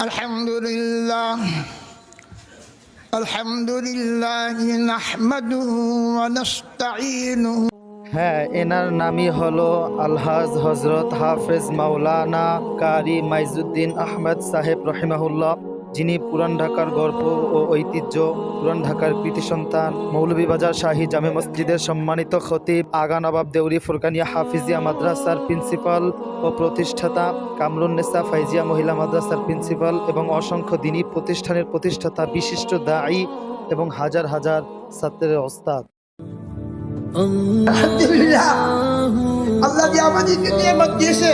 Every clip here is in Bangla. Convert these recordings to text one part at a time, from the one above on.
الحمد لله الحمد لله نحمده ونستعينه হ্যাঁ এনার নামই হলো আলহাজ হজরত হাফেজ মাওলানা কারি মাইজুদ্দিন আহমেদ সাহেব রহিমাহুল্লাহ যিনি পুরান ঢাকার গর্ব ও ঐতিহ্য পুরান ঢাকার কৃতি সন্তান মৌলভীবাজার শাহী জামে মসজিদের সম্মানিত খতিব, আগা নবাব দেউরি ফুরকানিয়া হাফিজিয়া মাদ্রাসার প্রিন্সিপাল ও প্রতিষ্ঠাতা, কামরুন্নেসা ফাইজিয়া মহিলা মাদ্রাসার প্রিন্সিপাল এবং অসংখ্য দিনী প্রতিষ্ঠানের প্রতিষ্ঠাতা, বিশিষ্ট দায়ী এবং হাজার হাজার ছাত্রের ওস্তাদ। আল্লাহ আমাদেরকে নিয়ামত দিয়েছে।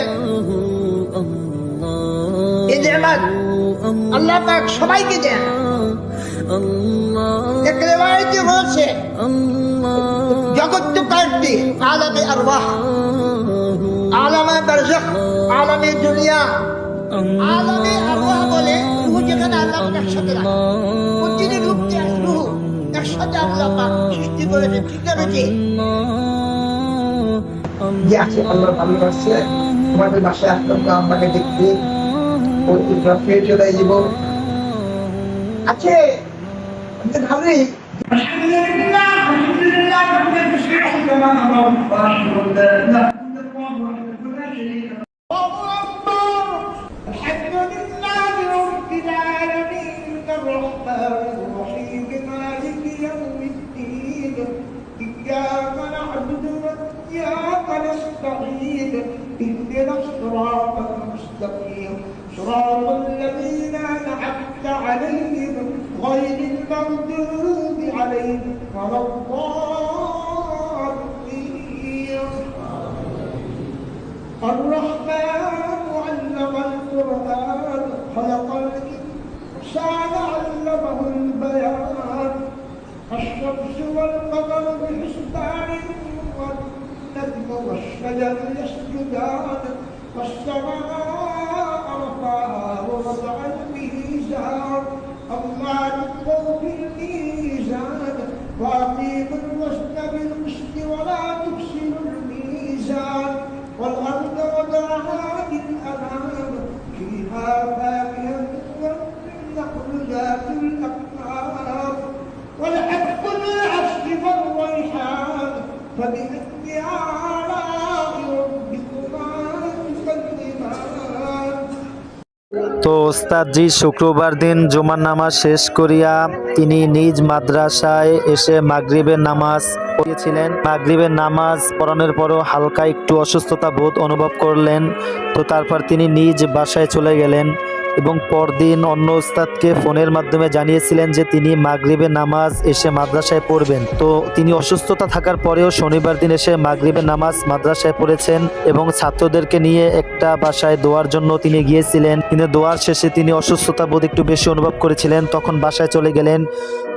এই আল্লাহ পাক সবাইকে দেন। বলছে, জগৎ তো কাটবে আলামে আরবাহ, আলামে বারজাখ আলামে দুনিয়া। আলামে আরবাহ বলে রুহ যেখানে আল্লাহ একসাথে রাখে। প্রতিটি রূপকে রুহ, একসাথে আল্লাহ পাক সৃষ্টি করেছে ঠিক আছে ভালোবাসছে তোমাদের বাসায় আসলাম আমাকে দেখতে। চলে যাব আছে আমি তো ভালোই আলহামদুলিল্লাহ আলহামদুলিল্লাহ الحمد لله رب العالمين الرحمن الرحيم مالك يوم الدين إياك نعبد وإياك نستعين اهدنا الصراط المستقيم صراط الذين أنعمت عليهم غير المغضوب عليهم ولا الضالين. الرحمن علم القرآن خلق الإنسان علمه البيان. الشمس والقمر بحسبان والنجم والشجر يسجدان. والسماء God ওস্তাদজি, শুক্রবার দিন জুমার নামাজ শেষ করিয়া তিনি নিজ মাদ্রাসায় এসে মাগরিবের নামাজ পড়িয়েছিলেন। মাগরিবের নামাজ পড়ানোর পরও হালকা একটু অসুস্থতা বোধ অনুভব করলেন, তো তারপর তিনি নিজ বাসায় চলে গেলেন। এবং পরদিন অন্য ওস্তাদকে ফোনের মাধ্যমে জানিয়েছিলেন যে তিনি মাগরিবের নামাজ এসে মাদ্রাসায় পড়বেন। তো তিনি অসুস্থতা থাকার পরেও শনিবার দিন এসে মাগরিবের নামাজ মাদ্রাসায় পড়েছেন এবং ছাত্রদেরকে নিয়ে একটা বাসায় দোয়ার জন্য তিনি গিয়েছিলেন। কিন্তু দোয়ার শেষে তিনি অসুস্থতা বোধ একটু বেশি অনুভব করেছিলেন। তখন বাসায় চলে গেলেন।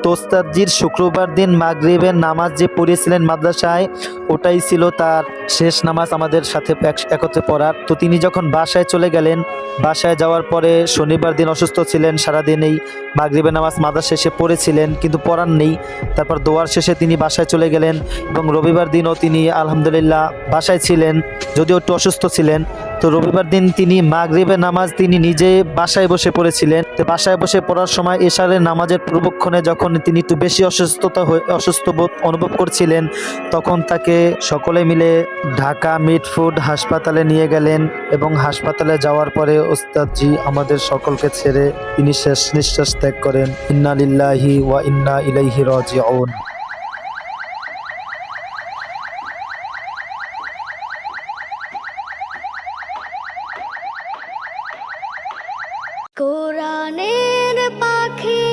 তো ওস্তাদজির শুক্রবার দিন মাগরিবের নামাজ যে পড়িয়েছিলেন মাদ্রাসায়, ওটাই ছিল তার শেষ নামাজ আমাদের সাথে এক- একত্রে পড়ার। তো তিনি যখন বাসায় চলে গেলেন, বাসায় যাওয়ার পরে শনিবার দিন অসুস্থ ছিলেন, সারাদিন এই মাগরিবের নামাজ মাদ্রাসা শেষে পড়েছিলেন, কিন্তু পড়ার নেই। তারপর দোয়ার শেষে তিনি বাসায় চলে গেলেন এবং রবিবার দিনও তিনি আলহামদুলিল্লাহ বাসায় ছিলেন, যদিও একটু অসুস্থ ছিলেন। তো রবিবার দিন তিনি মাগরিবের নামাজ তিনি নিজে বাসায় বসে পড়েছিলেন। তো বাসায় বসে পড়ার সময় এশারের নামাজের পূর্বক্ষণে যখন তিনি একটু বেশি অসুস্থতা অসুস্থ বোধ অনুভব করছিলেন, তখন তাকে সকলে মিলে ঢাকা মিড ফুড হাসপাতালে নিয়ে গেলেন এবং হাসপাতালে যাওয়ার পরে, ওস্তাদজি, আমাদের সকলকে ছেড়ে তিনি শেষ নিঃশ্বাস ত্যাগ করেন। ইন্না লিল্লাহি ওয়া ইন্না ইলাইহি রাজিউন। কোরআনের পাখি